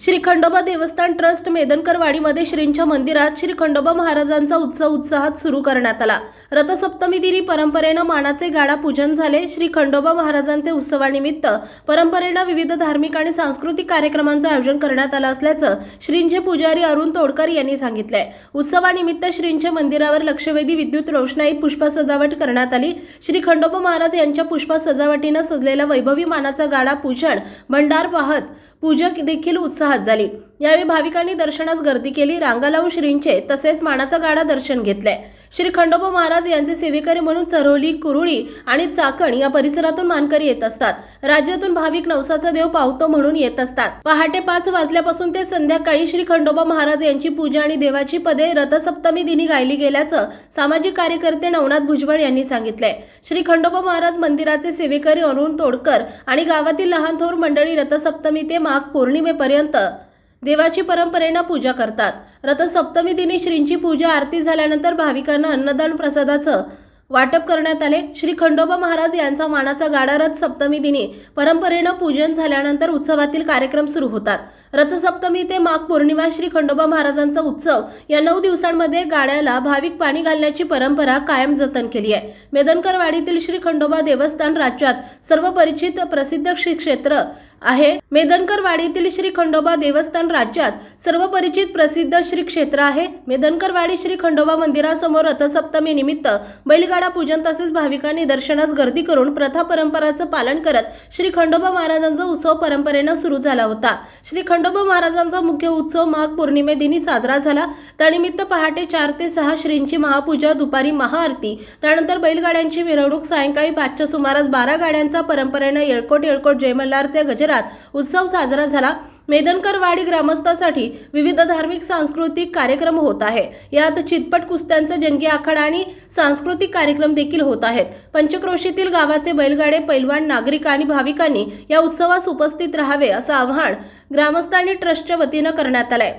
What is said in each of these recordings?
श्री खंडोबा देवस्थान ट्रस्ट मेदनकरवाडीमध्ये श्रींच्या मंदिरात श्री खंडोबा महाराजांचा उत्सव उत्साहात सुरू करण्यात आला. रथसप्तमी दिनी परंपरेनं मानाचे गाडा पूजन झाले. श्री खंडोबा महाराजांचे उत्सवानिमित्त परंपरेनं विविध धार्मिक आणि सांस्कृतिक कार्यक्रमांचं आयोजन करण्यात आलं असल्याचं श्रींचे पुजारी अरुण तोडकर यांनी सांगितलंय. उत्सवानिमित्त श्रींच्या मंदिरावर लक्षवेधी विद्युत रोषणाई पुष्प सजावट करण्यात आली. श्री खंडोबा महाराज यांच्या पुष्प सजावटीनं सजलेला वैभवी मानाचा गाडा पूजन भंडार पाहत पूजक देखील उत्साहात झाली. यावेळी भाविकांनी दर्शनास गर्दी केली रांगा लावून श्रींचे तसेच मानाचा गाडा दर्शन घेतले. श्री खंडोबा महाराज यांचे सेवेकरी म्हणून चरोली कुरुळी आणि चाकण या परिसरातून मानकरी येत असतात. राज्यातून भाविक नवसाचा देव पावतो म्हणून येत असतात. पहाटे पाच वाजल्यापासून ते संध्याकाळी श्री खंडोबा महाराज यांची पूजा आणि देवाची पदे रथसप्तमी दिनी गायली गेल्याचं सामाजिक कार्यकर्ते नवनाथ भुजबळ यांनी सांगितले श्री खंडोबा महाराज मंदिराचे सेवेकरी अरुण तोडकर आणि गावातील लहान थोर मंडळी रथसप्तमी ते माघ पौर्णिमेपर्यंत देवाची परंपरेनं पूजा करतात. रथसप्तमी दिनी श्रींची पूजा आरती झाल्यानंतर भाविकांना अन्नदान प्रसादाचं वाटप करण्यात आले. श्री खंडोबा महाराज यांचा मानाचा गाडा रथ सप्तमी दिनी परंपरेनं पूजन झाल्यानंतर उत्सवातील कार्यक्रम सुरू होतात. रथसप्तमी ते माघ पौर्णिमा श्री खंडोबा महाराजांचा उत्सव या नऊ दिवसांमध्ये गाड्याला भाविक पाणी घालण्याची परंपरा कायम जतन केली आहे. मेदनकरवाडीतील श्री खंडोबा देवस्थान राज्यात सर्व परिचित प्रसिद्ध श्री क्षेत्र आहे. मेदनकरवाडीतील श्री खंडोबा देवस्थान राज्यात सर्व परिचित प्रसिद्ध श्री क्षेत्र आहे. मेदनकरवाडी श्री खंडोबा मंदिरासमोर रथसप्तमी निमित्त बैलगाडा पूजन तसेच भाविकांनी दर्शनास गर्दी करून प्रथा परंपराचं पालन करत श्री खंडोबा महाराजांचा उत्सव परंपरेनं सुरू झाला होता. श्री खंडोबा महाराजांचा मुख्य उत्सव माघ पौर्णिमेदिनी साजरा झाला. त्यानिमित्त पहाटे चार ते सहा श्रींची महापूजा दुपारी महाआरती त्यानंतर बैलगाड्यांची मिरवणूक सायंकाळी पाचच्या सुमारास बारा गाड्यांचा परंपरेनं येळकोट येळकोट जयमल्हारचे गजरात उत्सव साजरा झाला. मेदनकरवाडी ग्रामस्थासाठी विविध धार्मिक सांस्कृतिक कार्यक्रम होत आहे. यात चितपट कुस्त्यांचा जंगी आखाडा आणि सांस्कृतिक कार्यक्रम देखील होत आहेत. पंचक्रोशीतील गावाचे बैलगाडे पैलवान नागरिक आणि भाविकांनी या उत्सवास उपस्थित राहावे असं आवाहन ग्रामस्थांनी ट्रस्टच्या वतीनं करण्यात आलंय.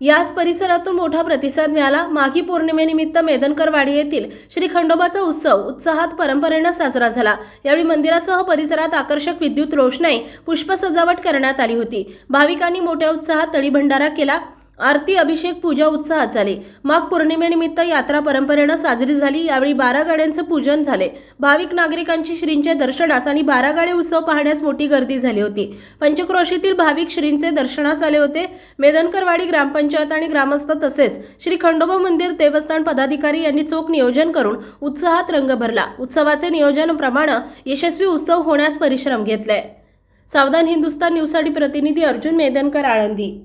याच परिसरातून मोठा प्रतिसाद मिळाला. माघी पौर्णिमेनिमित्त मेदनकरवाडी येथील श्री खंडोबाचा उत्सव उत्साहात परंपरेनं साजरा झाला. यावेळी मंदिरासह परिसरात आकर्षक विद्युत रोषणाई पुष्प सजावट करण्यात आली होती. भाविकांनी मोठ्या उत्साहात तळीभंडारा केला. आरती अभिषेक पूजा उत्साहात झाली माघ पौर्णिमेनिमित्त यात्रा परंपरेनं साजरी झाली. यावेळी बारा गाड्यांचं पूजन झाले. भाविक नागरिकांची श्रींचे दर्शनास आणि बारा गाडे उत्सव पाहण्यास मोठी गर्दी झाली होती. पंचक्रोशीतील भाविक श्रींचे दर्शनास आले होते. मेदनकरवाडी ग्रामपंचायत आणि ग्रामस्थ तसेच श्री खंडोबा मंदिर देवस्थान पदाधिकारी यांनी चोख नियोजन करून उत्साहात रंग भरला. उत्सवाचे नियोजनप्रमाणे यशस्वी उत्सव होण्यास परिश्रम घेतले. सावधान हिंदुस्तान न्यूजसाठी प्रतिनिधी अर्जुन मेदनकर आळंदी.